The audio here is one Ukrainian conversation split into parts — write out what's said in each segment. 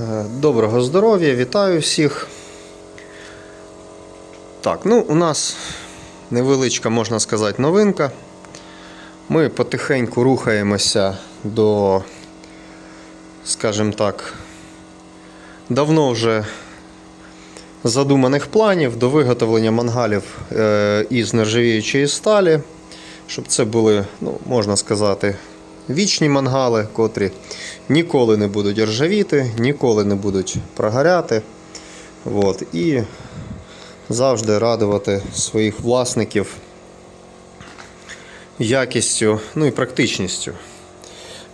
Е, Доброго здоров'я, вітаю всіх. Так, ну у нас невеличка, можна сказати, новинка. Ми потихеньку рухаємося до, скажімо так, давно вже задуманих планів до виготовлення мангалів е, із нержавіючої сталі, щоб це були, ну, можна сказати, вічні мангали, котрі ніколи не будуть ржавіти, ніколи не будуть прогоряти. От, і завжди радувати своїх власників якістю, ну і практичністю.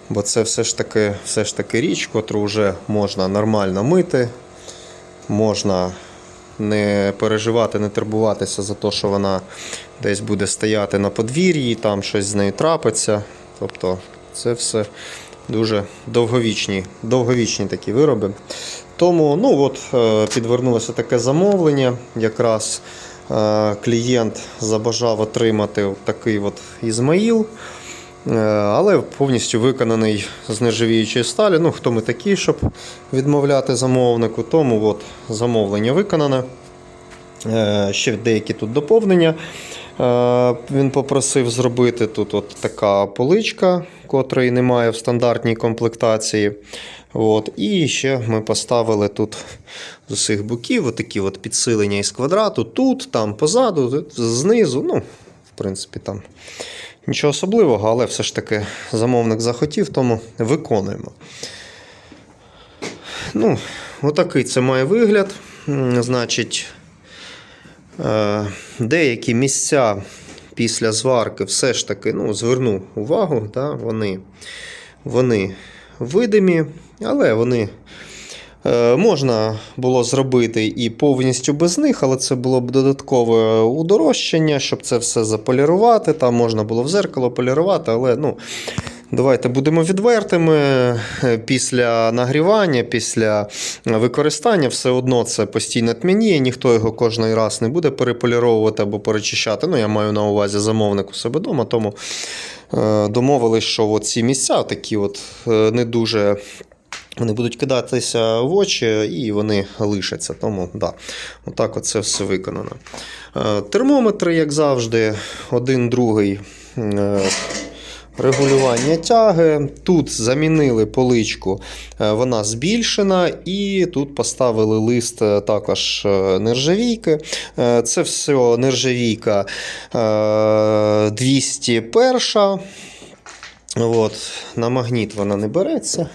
Бо це все ж таки, все ж таки річ, котру вже можна нормально мити, можна не переживати, не турбуватися за те, що вона десь буде стояти на подвір'ї, там щось з нею трапиться. Тобто це все дуже довговічні, довговічні такі вироби. Тому ну от, е, підвернулося таке замовлення. Якраз е, клієнт забажав отримати такий от Ізмаїл. Е, Але повністю виконаний з нержавіючої сталі. Ну, хто ми такі, щоб відмовляти замовнику, тому от замовлення виконане. Ще деякі тут доповнення. Е, Він попросив зробити тут от така поличка, котрої немає в стандартній комплектації. От. І ще ми поставили тут з усіх боків отакі от підсилення із квадрату. Тут, там позаду, знизу. Ну, в принципі, там нічого особливого, але все ж таки замовник захотів, тому виконуємо. Ну, отакий це має вигляд. Значить, деякі місця після зварки все ж таки ну, зверну увагу, да, вони, вони видимі, але вони. е, Можна було зробити і повністю без них, але це було б додаткове удорожчання, щоб це все заполірувати. Там можна було в зеркало полірувати, але ну, Давайте будемо відвертими. Е, Після нагрівання, після використання все одно це постійно тьмяніє, ніхто його кожний раз не буде переполіровувати або перечищати. Ну, я маю на увазі замовник у себе вдома, тому е, домовились, що ці місця такі от е, не дуже. Вони будуть кидатися в очі і вони лишаться. Тому да, отак от це все виконано. Термометри, як завжди, один другий. Регулювання тяги. Тут замінили поличку, е, вона збільшена, і тут поставили лист е, також е, нержавійки. Це все нержавійка е, 201. От, на магніт вона не береться.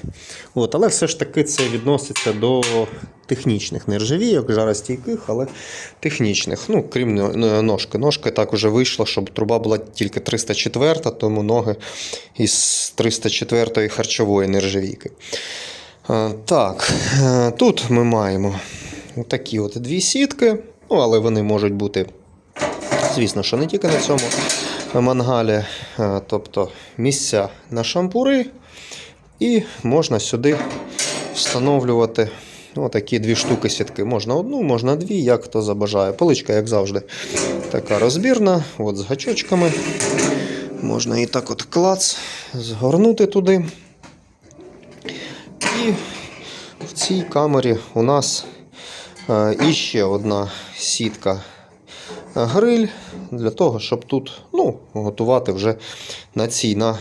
От, але все ж таки це відноситься до технічних нержавійок, жаростійких, але технічних. Ну, крім но- ножки. Ножка так уже вийшла, щоб труба була тільки 304, тому ноги із 304 харчової нержавійки. Так, е, тут ми маємо такі от дві сітки, ну, але вони можуть бути Звісно, що не тільки на цьому мангалі, е, тобто місця на шампури, і можна сюди встановлювати такі дві штуки сітки. Можна одну, можна дві, як хто забажає. Поличка, як завжди, така розбірна, от з гачочками. Можна її так от клац, згорнути туди. І в цій камері у нас е, іще одна сітка гриль для того, щоб тут ну, готувати вже на цій, на,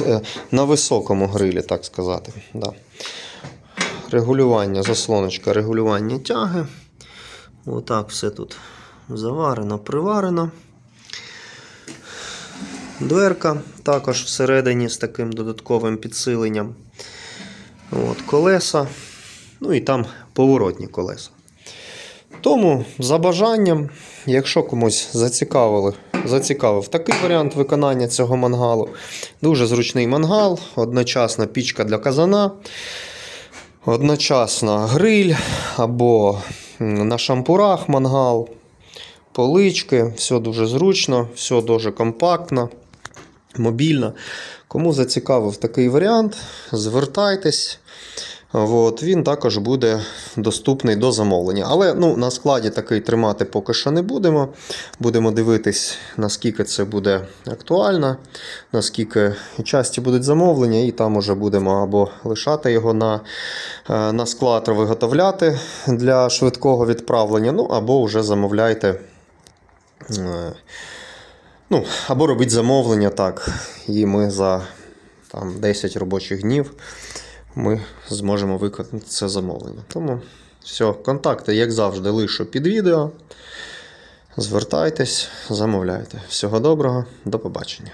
е, на високому грилі, так сказати. Да. Регулювання, заслоночка, регулювання тяги. Отак все тут заварено, приварено. Дверка також всередині з таким додатковим підсиленням. От, колеса. Ну і там поворотні колеса. Тому за бажанням, якщо комусь зацікавили, зацікавив такий варіант виконання цього мангалу, дуже зручний мангал, одночасна пічка для казана, одночасно гриль або на шампурах мангал, полички, все дуже зручно, все дуже компактно, мобільно. Кому зацікавив такий варіант, звертайтесь. От, він також буде доступний до замовлення. Але ну, на складі такий тримати поки що не будемо. Будемо дивитись, наскільки це буде актуально, наскільки часті будуть замовлення, і там уже будемо або лишати його на е, на склад виготовляти для швидкого відправлення. Ну або вже замовляйте. е, Ну, або робіть замовлення так. І ми за там, 10 робочих днів ми зможемо виконати це замовлення. Тому все, контакти, як завжди, лишу під відео. Звертайтесь, замовляйте. Всього доброго, до побачення.